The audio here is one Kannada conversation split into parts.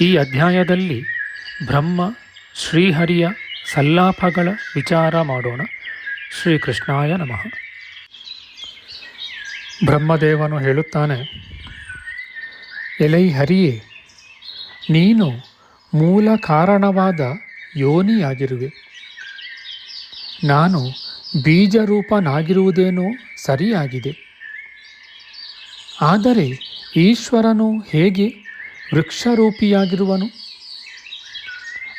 ಈ ಅಧ್ಯಾಯದಲ್ಲಿ ಬ್ರಹ್ಮ, ಶ್ರೀಹರಿಯ ಸಲ್ಲಾಪಗಳ ವಿಚಾರ ಮಾಡೋಣ. ಶ್ರೀಕೃಷ್ಣಾಯ ನಮಃ. ಬ್ರಹ್ಮದೇವನು ಹೇಳುತ್ತಾನೆ, ಎಲೈ ಹರಿಯೇ, ನೀನು ಮೂಲ ಕಾರಣವಾದ ಯೋನಿಯಾಗಿರುವೆ. ನಾನು ಬೀಜರೂಪನಾಗಿರುವುದೇನೋ ಸರಿಯಾಗಿದೆ. ಆದರೆ ಈಶ್ವರನು ಹೇಗೆ ವೃಕ್ಷರೂಪಿಯಾಗಿರುವನು.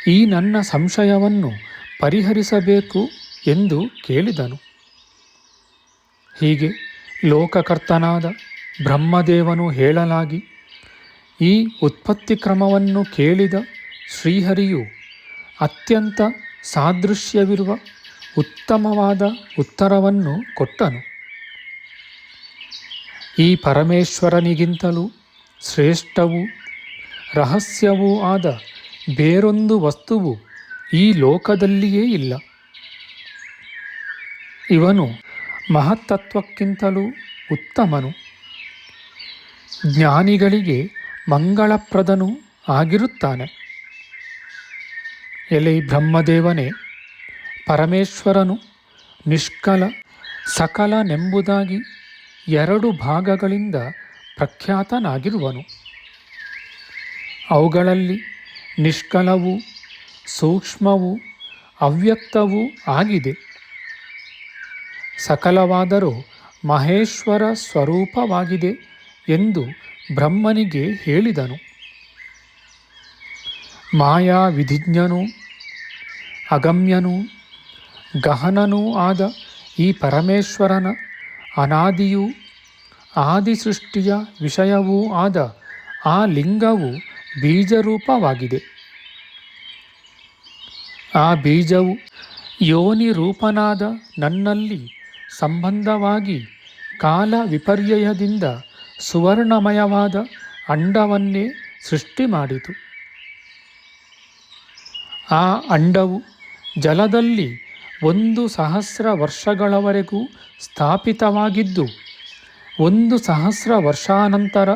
ಈ ನನ್ನ ಸಂಶಯವನ್ನು ಪರಿಹರಿಸಬೇಕು ಎಂದು ಕೇಳಿದನು. ಹೀಗೆ ಲೋಕಕರ್ತನಾದ ಬ್ರಹ್ಮದೇವನು ಹೇಳಲಾಗಿ, ಈ ಉತ್ಪತ್ತಿ ಕ್ರಮವನ್ನು ಕೇಳಿದ ಶ್ರೀಹರಿಯು ಅತ್ಯಂತ ಸಾದೃಶ್ಯವಿರುವ ಉತ್ತಮವಾದ ಉತ್ತರವನ್ನು ಕೊಟ್ಟನು. ಈ ಪರಮೇಶ್ವರನಿಗಿಂತಲೂ ಶ್ರೇಷ್ಠವೂ ರಹಸ್ಯವೂ ಆದ ಬೇರೊಂದು ವಸ್ತುವು ಈ ಲೋಕದಲ್ಲಿಯೇ ಇಲ್ಲ. ಇವನು ಮಹತ್ತತ್ವಕ್ಕಿಂತಲೂ ಉತ್ತಮನು. ಜ್ಞಾನಿಗಳಿಗೆ ಮಂಗಳಪ್ರದನೂ ಆಗಿರುತ್ತಾನೆ. ಎಲೆ ಬ್ರಹ್ಮದೇವನೇ, ಪರಮೇಶ್ವರನು ನಿಷ್ಕಲ ಸಕಲನೆಂಬುದಾಗಿ ಎರಡು ಭಾಗಗಳಿಂದ ಪ್ರಖ್ಯಾತನಾಗಿರುವನು. ಅವುಗಳಲ್ಲಿ ನಿಷ್ಕಲವೂ, ಸೂಕ್ಷ್ಮವೂ, ಅವ್ಯಕ್ತವೂ ಆಗಿದೆ. ಸಕಲವಾದರೂ ಮಹೇಶ್ವರ ಸ್ವರೂಪವಾಗಿದೆ ಎಂದು ಬ್ರಹ್ಮನಿಗೆ ಹೇಳಿದನು. ಮಾಯಾ ವಿಧಿಜ್ಞನೂ, ಅಗಮ್ಯನೂ, ಗಹನನೂ ಆದ ಈ ಪರಮೇಶ್ವರನ ಅನಾದಿಯೂ, ಆದಿಸೃಷ್ಟಿಯ ವಿಷಯವೂ ಆದ ಆ ಲಿಂಗವು ಬೀಜರೂಪವಾಗಿದೆ. ಆ ಬೀಜವು ಯೋನಿ ರೂಪನಾದ ನನ್ನಲ್ಲಿ ಸಂಬಂಧವಾಗಿ ಕಾಲ ವಿಪರ್ಯಯದಿಂದ ಸುವರ್ಣಮಯವಾದ ಅಂಡವನ್ನೇ ಸೃಷ್ಟಿ ಮಾಡಿತು. ಆ ಅಂಡವು ಜಲದಲ್ಲಿ ಒಂದು ಸಹಸ್ರ ವರ್ಷಗಳವರೆಗೂ ಸ್ಥಾಪಿತವಾಗಿದ್ದು, ಒಂದು ಸಹಸ್ರ ವರ್ಷಾನಂತರ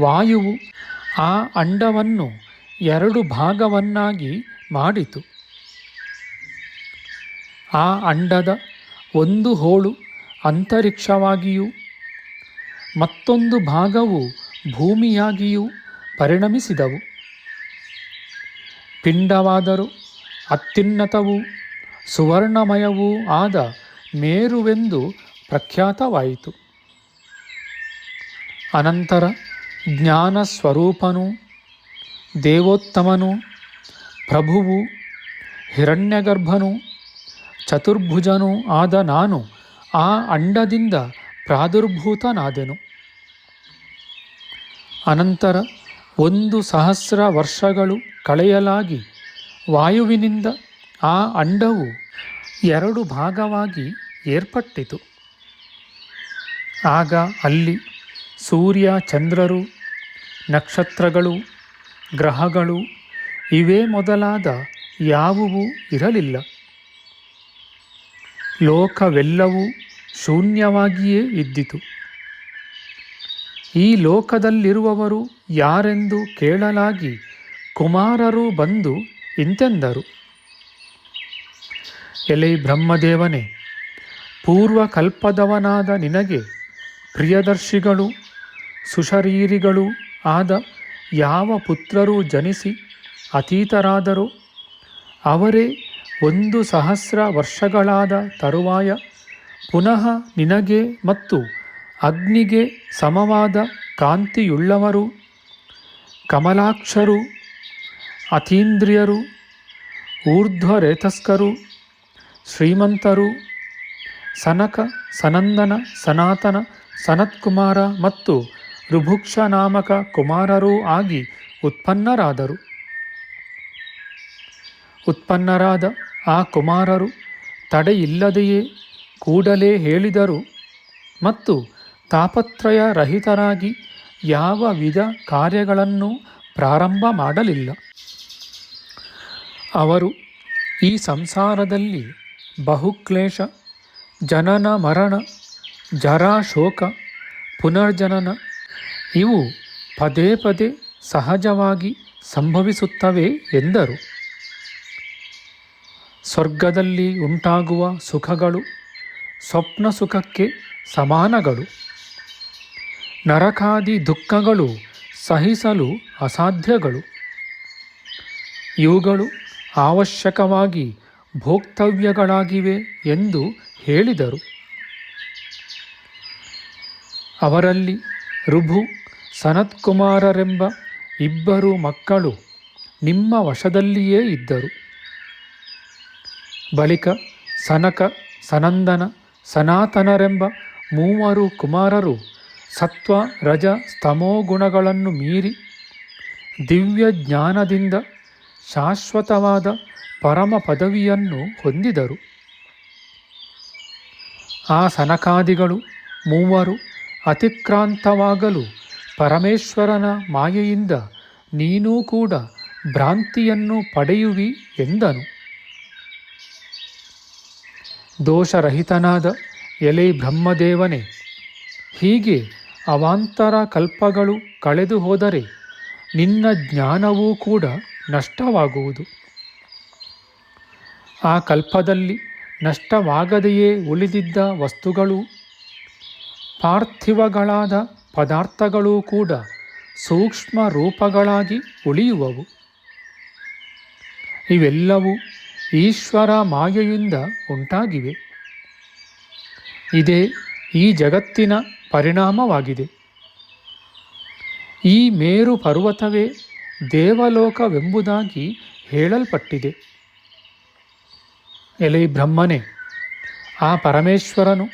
ವಾಯುವು ಆ ಅಂಡವನ್ನು ಎರಡು ಭಾಗವನ್ನಾಗಿ ಮಾಡಿತು. ಆ ಅಂಡದ ಒಂದು ಹೋಳು ಅಂತರಿಕ್ಷವಾಗಿಯೂ, ಮತ್ತೊಂದು ಭಾಗವು ಭೂಮಿಯಾಗಿಯೂ ಪರಿಣಮಿಸಿದವು. ಪಿಂಡವಾದರೂ ಅತ್ಯುನ್ನತವೂ ಸುವರ್ಣಮಯವೂ ಆದ ಮೇರುವೆಂದು ಪ್ರಖ್ಯಾತವಾಯಿತು. ಅನಂತರ ಜ್ಞಾನ ಸ್ವರೂಪನು, ದೇವೋತ್ತಮನು, ಪ್ರಭುವು, ಹಿರಣ್ಯಗರ್ಭನು, ಚತುರ್ಭುಜನು ಆದ ನಾನು ಆ ಅಂಡದಿಂದ ಪ್ರಾದುರ್ಭೂತನಾದೆನು. ಅನಂತರ ಒಂದು ಸಹಸ್ರ ವರ್ಷಗಳು ಕಳೆಯಲಾಗಿ ವಾಯುವಿನಿಂದ ಆ ಅಂಡವು ಎರಡು ಭಾಗವಾಗಿ ಏರ್ಪಟ್ಟಿತು. ಆಗ ಅಲ್ಲಿ ಸೂರ್ಯ, ಚಂದ್ರರು, ನಕ್ಷತ್ರಗಳು, ಗ್ರಹಗಳು, ಇವೇ ಮೊದಲಾದ ಯಾವುವು ಇರಲಿಲ್ಲ. ಲೋಕವೆಲ್ಲವೂ ಶೂನ್ಯವಾಗಿಯೇ ಇದ್ದಿತು. ಈ ಲೋಕದಲ್ಲಿರುವವರು ಯಾರೆಂದು ಕೇಳಲಾಗಿ ಕುಮಾರರು ಬಂದು ಇಂತೆಂದರು. ಎಲೆ ಬ್ರಹ್ಮದೇವನೇ, ಪೂರ್ವಕಲ್ಪದವನಾದ ನಿನಗೆ ಪ್ರಿಯದರ್ಶಿಗಳು ಸುಶರೀರಿಗಳೂ ಆದ ಯಾವ ಪುತ್ರರು ಜನಿಸಿ ಅತೀತರಾದರೂ, ಅವರೇ ಒಂದು ಸಹಸ್ರ ವರ್ಷಗಳಾದ ತರುವಾಯ ಪುನಃ ನಿನಗೆ ಮತ್ತು ಅಗ್ನಿಗೆ ಸಮವಾದ ಕಾಂತಿಯುಳ್ಳವರು, ಕಮಲಾಕ್ಷರು, ಅತೀಂದ್ರಿಯರು, ಊರ್ಧ್ವರೇತಸ್ಕರು, ಶ್ರೀಮಂತರು, ಸನಕ, ಸನಂದನ, ಸನಾತನ, ಸನತ್ಕುಮಾರ ಮತ್ತು ರುಭುಕ್ಷ ನಾಮಕ ಕುಮಾರರೂ ಆಗಿ ಉತ್ಪನ್ನರಾದರು. ಉತ್ಪನ್ನರಾದ ಆ ಕುಮಾರರು ತಡೆಯಿಲ್ಲದೆಯೇ ಕೂಡಲೇ ಹೇಳಿದರು ಮತ್ತು ತಾಪತ್ರಯ ರಹಿತರಾಗಿ ಯಾವ ವಿಧ ಕಾರ್ಯಗಳನ್ನು ಪ್ರಾರಂಭ ಮಾಡಲಿಲ್ಲ. ಅವರು ಈ ಸಂಸಾರದಲ್ಲಿ ಬಹುಕ್ಲೇಶ, ಜನನ ಮರಣ, ಜರಾಶೋಕ, ಪುನರ್ಜನನ ಇವು ಪದೇ ಪದೇ ಸಹಜವಾಗಿ ಸಂಭವಿಸುತ್ತವೆ ಎಂದರು. ಸ್ವರ್ಗದಲ್ಲಿ ಉಂಟಾಗುವ ಸುಖಗಳು ಸ್ವಪ್ನ ಸುಖಕ್ಕೆ ಸಮಾನಗಳು. ನರಕಾದಿ ದುಃಖಗಳು ಸಹಿಸಲು ಅಸಾಧ್ಯಗಳು. ಇವುಗಳು ಅವಶ್ಯಕವಾಗಿ ಭೋಕ್ತವ್ಯಗಳಾಗಿವೆ ಎಂದು ಹೇಳಿದರು. ಅವರಲ್ಲಿ ರುಭು ಸನತ್ಕುಮಾರರೆಂಬ ಇಬ್ಬರು ಮಕ್ಕಳು ನಿಮ್ಮ ವಶದಲ್ಲಿಯೇ ಇದ್ದರು. ಬಳಿಕ ಸನಕ, ಸನಂದನ, ಸನಾತನರೆಂಬ ಮೂವರು ಕುಮಾರರು ಸತ್ವ, ರಜ ಸ್ತಮೋಗುಣಗಳನ್ನು ಮೀರಿ ದಿವ್ಯ ಜ್ಞಾನದಿಂದ ಶಾಶ್ವತವಾದ ಪರಮ ಪದವಿಯನ್ನು ಹೊಂದಿದರು. ಆ ಸನಕಾದಿಗಳು ಮೂವರು ಅತಿಕ್ರಾಂತವಾಗಲು ಪರಮೇಶ್ವರನ ಮಾಯೆಯಿಂದ ನೀನೂ ಕೂಡ ಭ್ರಾಂತಿಯನ್ನು ಪಡೆಯುವಿ ಎಂದನು. ದೋಷರಹಿತನಾದ ಎಲೆ ಬ್ರಹ್ಮದೇವನೇ, ಹೀಗೆ ಅವಾಂತರ ಕಲ್ಪಗಳು ಕಳೆದು ಹೋದರೆ ನಿನ್ನ ಜ್ಞಾನವೂ ಕೂಡ ನಷ್ಟವಾಗುವುದು. ಆ ಕಲ್ಪದಲ್ಲಿ ನಷ್ಟವಾಗದೆಯೇ ಉಳಿದಿದ್ದ ವಸ್ತುಗಳು ಪಾರ್ಥಿವಗಳಾದ ಪದಾರ್ಥಗಳೂ ಕೂಡ ಸೂಕ್ಷ್ಮ ರೂಪಗಳಾಗಿ ಉಳಿಯುವವು. ಇವೆಲ್ಲವೂ ಈಶ್ವರ ಮಾಯೆಯಿಂದ ಉಂಟಾಗಿವೆ. ಇದೇ ಈ ಜಗತ್ತಿನ ಪರಿಣಾಮವಾಗಿದೆ. ಈ ಮೇರು ಪರ್ವತವೇ ದೇವಲೋಕವೆಂಬುದಾಗಿ ಹೇಳಲ್ಪಟ್ಟಿದೆ. ಎಲೆ ಬ್ರಹ್ಮನೇ, ಆ ಪರಮೇಶ್ವರನು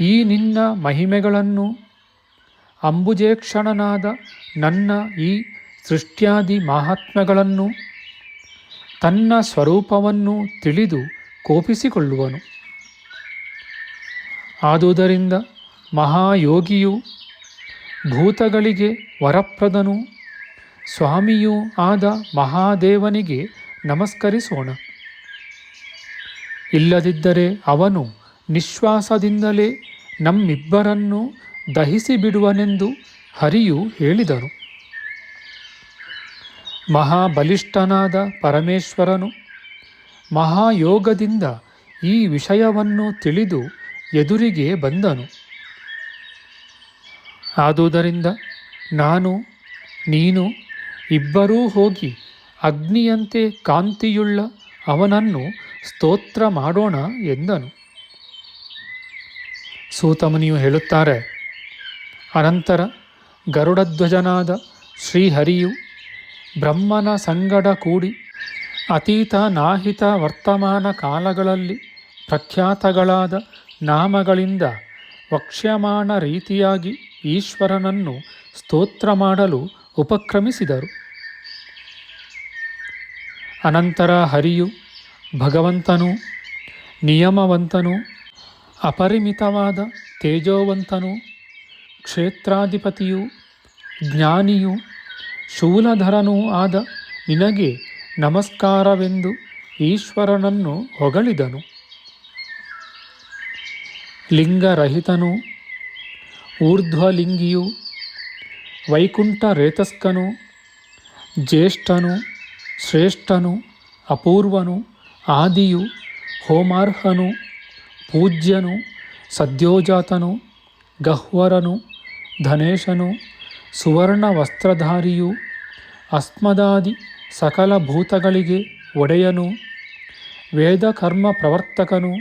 ಈ ನಿನ್ನ ಮಹಿಮೆಗಳನ್ನು ಅಂಬುಜೇಕ್ಷಣನಾದ ನನ್ನ ಈ ಸೃಷ್ಟ್ಯಾದಿ ಮಹಾತ್ಮಗಳನ್ನು ತನ್ನ ಸ್ವರೂಪವನ್ನು ತಿಳಿದು ಕೋಪಿಸಿಕೊಳ್ಳುವನು. ಆದುದರಿಂದ ಮಹಾಯೋಗಿಯು ಭೂತಗಳಿಗೆ ವರಪ್ರದನು, ಸ್ವಾಮಿಯೂ ಆದ ಮಹಾದೇವನಿಗೆ ನಮಸ್ಕರಿಸೋಣ. ಇಲ್ಲದಿದ್ದರೆ ಅವನು ನಿಶ್ವಾಸದಿಂದಲೇ ನಮ್ಮಿಬ್ಬರನ್ನು ದಹಿಸಿ ಬಿಡುವನೆಂದು ಹರಿಯು ಹೇಳಿದನು. ಮಹಾಬಲಿಷ್ಠನಾದ ಪರಮೇಶ್ವರನು ಮಹಾಯೋಗದಿಂದ ಈ ವಿಷಯವನ್ನು ತಿಳಿದು ಎದುರಿಗೆ ಬಂದನು. ಆದುದರಿಂದ ನಾನು, ನೀನು ಇಬ್ಬರೂ ಹೋಗಿ ಅಗ್ನಿಯಂತೆ ಕಾಂತಿಯುಳ್ಳ ಅವನನ್ನು ಸ್ತೋತ್ರ ಮಾಡೋಣ ಎಂದನು. ಸೂತಮುನಿಯು ಹೇಳುತ್ತಾರೆ ಅನಂತರ ಗರುಡಧ್ವಜನಾದ ಶ್ರೀಹರಿಯು ಬ್ರಹ್ಮನ ಸಂಗಡ ಕೂಡಿ ಅತೀತ ನಾಹಿತ ವರ್ತಮಾನ ಕಾಲಗಳಲ್ಲಿ ಪ್ರಖ್ಯಾತಗಳಾದ ನಾಮಗಳಿಂದ ವಕ್ಷ್ಯಮಾಣ ರೀತಿಯಾಗಿ ಈಶ್ವರನನ್ನು ಸ್ತೋತ್ರ ಮಾಡಲು ಉಪಕ್ರಮಿಸಿದರು. ಅನಂತರ ಹರಿಯು ಭಗವಂತನು, ನಿಯಮವಂತನು, ಅಪರಿಮಿತವಾದ ತೇಜೋವಂತನು ಕ್ಷೇತ್ರಾಧಿಪತಿಯು, ಜ್ಞಾನಿಯು, ಶೂಲಧರನೂ ಆದ ನಿನಗೆ ನಮಸ್ಕಾರವೆಂದು ಈಶ್ವರನನ್ನು ಹೊಗಳಿದನು. ಲಿಂಗರಹಿತನು, ಊರ್ಧ್ವಲಿಂಗಿಯು ವೈಕುಂಠ ರೇತಸ್ಕನು ಜ್ಯೇಷ್ಠನು, ಶ್ರೇಷ್ಠನು, ಅಪೂರ್ವನು, ಆದಿಯು, ಹೋಮಾರ್ಹನು, ಪೂಜ್ಯನು, ಸದ್ಯೋಜಾತನು, ಗಹ್ವರನು ಧನೇಶನು ಸುವರ್ಣ ವಸ್ತ್ರಧಾರಿಯು ಅಸ್ಮದಾದಿ ಸಕಲ ಭೂತಗಳಿಗೆ ಒಡೆಯನು. ವೇದಕರ್ಮ ಪ್ರವರ್ತಕನು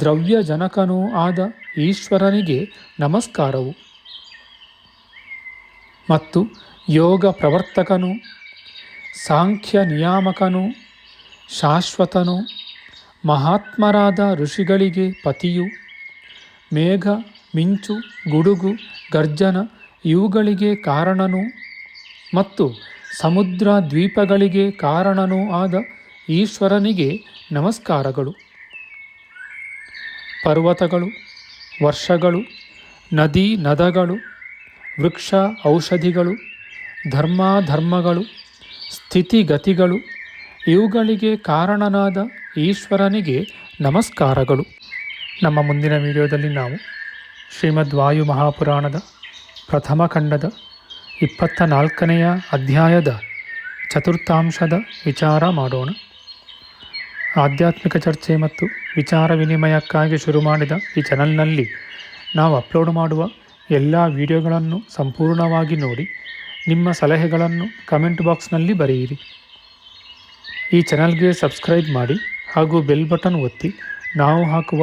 ದ್ರವ್ಯಜನಕನೂ ಆದ ಈಶ್ವರನಿಗೆ ನಮಸ್ಕಾರವು. ಮತ್ತು ಯೋಗ ಪ್ರವರ್ತಕನು ಸಾಂಖ್ಯ ನಿಯಾಮಕನು ಶಾಶ್ವತನು, ಮಹಾತ್ಮರಾದ ಋಷಿಗಳಿಗೆ ಪತಿಯು, ಮೇಘ, ಮಿಂಚು, ಗುಡುಗು ಗರ್ಜನ ಇವುಗಳಿಗೆ ಕಾರಣನೂ ಮತ್ತು ಸಮುದ್ರ ದ್ವೀಪಗಳಿಗೆ ಕಾರಣನೂ ಆದ ಈಶ್ವರನಿಗೆ ನಮಸ್ಕಾರಗಳು. ಪರ್ವತಗಳು, ವರ್ಷಗಳು, ನದಿ ನದಗಳು, ವೃಕ್ಷ ಔಷಧಿಗಳು, ಧರ್ಮಾಧರ್ಮಗಳು, ಸ್ಥಿತಿಗತಿಗಳು ಇವುಗಳಿಗೆ ಕಾರಣನಾದ ಈಶ್ವರನಿಗೆ ನಮಸ್ಕಾರಗಳು. ನಮ್ಮ ಮುಂದಿನ ವಿಡಿಯೋದಲ್ಲಿ ನಾವು ಶ್ರೀಮದ್ ವಾಯು ಮಹಾಪುರಾಣದ ಪ್ರಥಮ ಖಂಡದ ಇಪ್ಪತ್ತ ನಾಲ್ಕನೆಯ ಅಧ್ಯಾಯದ ಚತುರ್ಥಾಂಶದ ವಿಚಾರ ಮಾಡೋಣ. ಆಧ್ಯಾತ್ಮಿಕ ಚರ್ಚೆ ಮತ್ತು ವಿಚಾರ ವಿನಿಮಯಕ್ಕಾಗಿ ಶುರು ಮಾಡಿದ ಈ ಚಾನಲ್ನಲ್ಲಿ ನಾವು ಅಪ್ಲೋಡ್ ಮಾಡುವ ಎಲ್ಲ ವಿಡಿಯೋಗಳನ್ನು ಸಂಪೂರ್ಣವಾಗಿ ನೋಡಿ, ನಿಮ್ಮ ಸಲಹೆಗಳನ್ನು ಕಮೆಂಟ್ ಬಾಕ್ಸ್ನಲ್ಲಿ ಬರೆಯಿರಿ. ಈ ಚಾನಲ್ಗೆ ಸಬ್ಸ್ಕ್ರೈಬ್ ಮಾಡಿ ಹಾಗೂ ಬೆಲ್ ಬಟನ್ ಒತ್ತಿ ನಾವು ಹಾಕುವ